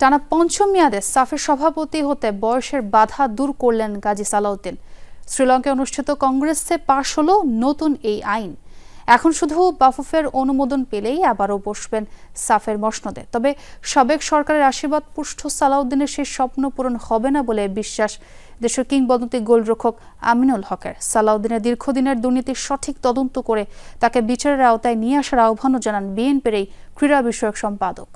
টানা পঞ্চম মেয়াদে সাফের সভাপতি হতে বয়সের বাধা দূর করলেন গাজী সালাউদ্দিন। শ্রীলঙ্কায় অনুষ্ঠিত কংগ্রেসে পাশ হলো নতুন এই আইন। এখন শুধু বাফুফের অনুমোদন পেলেই আবারও বসবেন সাফের মসনদে। তবে সাবেক সরকারের আশীর্বাদ পুষ্ট সালাউদ্দিনের সেই স্বপ্ন পূরণ হবে না বলে বিশ্বাস দেশের কিংবদন্তি গোলরক্ষক আমিনুল হকের। সালাউদ্দিনের দীর্ঘদিনের দুর্নীতির সঠিক তদন্ত করে তাকে বিচারের আওতায় নিয়ে আসার আহ্বানও জানান বিএনপির এই ক্রীড়া বিষয়ক সম্পাদক।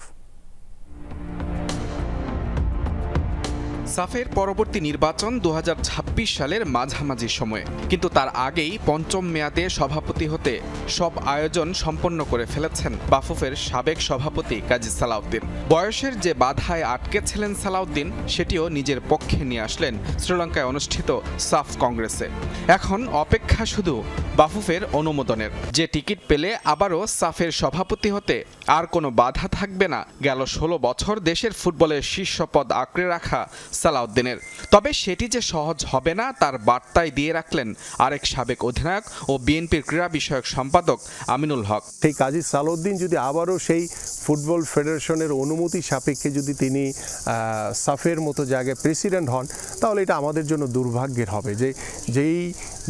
সাফের পরবর্তী নির্বাচন দু হাজার ছাব্বিশ সালের মাঝামাঝি সময়ে। কিন্তু তার আগেই পঞ্চম মেয়াদে সভাপতি হতে সব আয়োজন সম্পন্ন করে ফেলেছেন বাফুফের সাবেক সভাপতি কাজী সালাউদ্দিন। বয়সের যে বাধায় আটকে ছিলেন সালাউদ্দিন, সেটিও নিজের পক্ষে নিয়ে আসলেন শ্রীলঙ্কায় অনুষ্ঠিত সাফ কংগ্রেসে। এখন অপেক্ষা শুধু বাফুফের অনুমোদনের। যে টিকিট পেলে আবারও সাফের সভাপতি হতে আর কোনো বাধা থাকবে না, গেল ষোলো বছর দেশের ফুটবলের শীর্ষ পদ আঁকড়ে রাখা সালাউদ্দিনের। তবে সেটি যে সহজ হবে না, তার বার্তায় দিয়ে রাখলেন আরেক সাবেক অধিনায়ক ও বিএনপির ক্রীড়া বিষয়ক সম্পাদক আমিনুল হক। সেই কাজী সালাউদ্দিন যদি আবারও সেই ফুটবল ফেডারেশনের অনুমতি সাপেক্ষে যদি তিনি সাফের মতো জায়গায় প্রেসিডেন্ট হন, তাহলে এটা আমাদের জন্য দুর্ভাগ্যের হবে যে যেই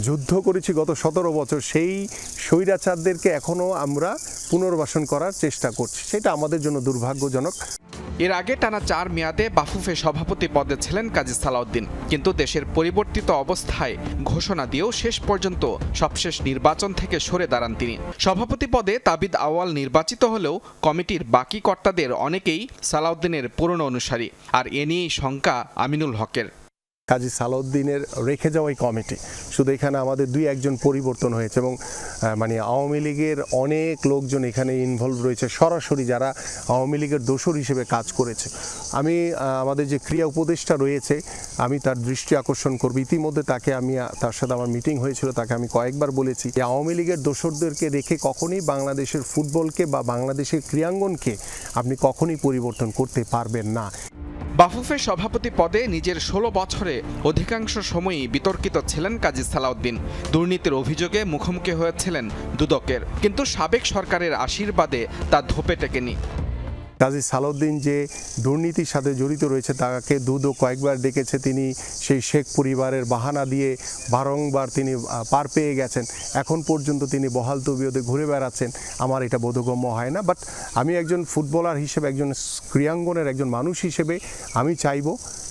যুদ্ধ করেছি গত সতেরো বছর সেই স্বৈরাচারদেরকে এখনও আমরা পুনর্বাসন করার চেষ্টা করছি। সেটা আমাদের জন্য দুর্ভাগ্যজনক। এর আগে টানা চার মেয়াদে বাফুফে সভাপতি পদে ছিলেন কাজী সালাউদ্দিন। কিন্তু দেশের পরিবর্তিত অবস্থায় ঘোষণা দিয়েও শেষ পর্যন্ত সবশেষ নির্বাচন থেকে সরে দাঁড়ান তিনি। সভাপতি পদে তাবিদ আওয়াল নির্বাচিত হলেও কমিটির বাকি কর্তাদের অনেকেই সালাউদ্দিনের পুরনো অনুসারী। আর এ নিয়েই শঙ্কা আমিনুল হকের। কাজী সালাউদ্দিনের রেখে যাওয়াই কমিটি। শুধু এখানে আমাদের দুই একজন পরিবর্তন হয়েছে এবং মানে আওয়ামী লীগের অনেক লোকজন এখানে ইনভলভ রয়েছে, সরাসরি যারা আওয়ামী লীগের দোসর হিসেবে কাজ করেছে। আমি আমাদের যে ক্রিয়া উপদেষ্টা রয়েছে, আমি তার দৃষ্টি আকর্ষণ করব। ইতিমধ্যে তাকে আমি তার সাথে আমার মিটিং হয়েছিল, তাকে আমি কয়েকবার বলেছি যে আওয়ামী লীগের দোসরদেরকে রেখে কখনই বাংলাদেশের ফুটবলকে বা বাংলাদেশের ক্রীড়াঙ্গনকে আপনি কখনই পরিবর্তন করতে পারবেন না। বাফুফে সভাপতি পদে নিজের ষোলো বছরে অধিকাংশ সময়ই বিতর্কিত ছিলেন কাজী সালাউদ্দিন। দুর্নীতির অভিযোগে মুখোমুখি হয়েছিলেন দুদকের। কিন্তু সাবেক সরকারের আশীর্বাদে তা ধোপে টেকেনি। কাজী সালাউদ্দিন যে দুর্নীতির সাথে জড়িত রয়েছে, তাকে দুদো কয়েকবার ডেকেছে তিনি, সেই শেখ পরিবারের বাহানা দিয়ে বারংবার তিনি পার পেয়ে গেছেন। এখন পর্যন্ত তিনি বহাল তবিয়তে ঘুরে বেড়াচ্ছেন। আমার এটা বোধগম্য হয় না বাট আমি একজন ফুটবলার হিসেবে, একজন ক্রীড়াঙ্গনের একজন মানুষ হিসেবে আমি চাইব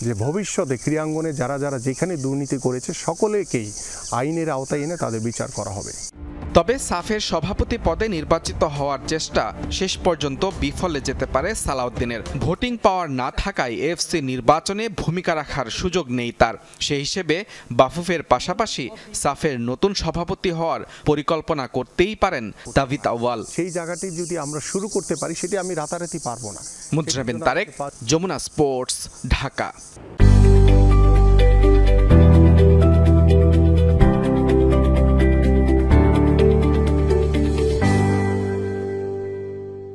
যে ভবিষ্যতে ক্রীড়াঙ্গনে যারা যারা যেখানে দুর্নীতি করেছে, সকলেকেই আইনের আওতায় এনে তাদের বিচার করা হবে। তবে সাফের সভাপতি পদে নির্বাচিত হওয়ার চেষ্টা শেষ পর্যন্ত বিফলে যেতে পারে সালাউদ্দিনের। ভোটিং পাওয়ার না থাকায় এফসি নির্বাচনে ভূমিকা রাখার সুযোগ নেই তার। সেই হিসেবে বাফুফের পাশাপাশি সাফের নতুন সভাপতি হওয়ার পরিকল্পনা করতেই পারেন দাভিদ আওয়াল সেই জায়গাটি যদি আমরা শুরু করতে পারি সেটি আমি রাতারাতি পারব না। মুদ্রাবিন তারেক যমুনা স্পোর্টস ঢাকা।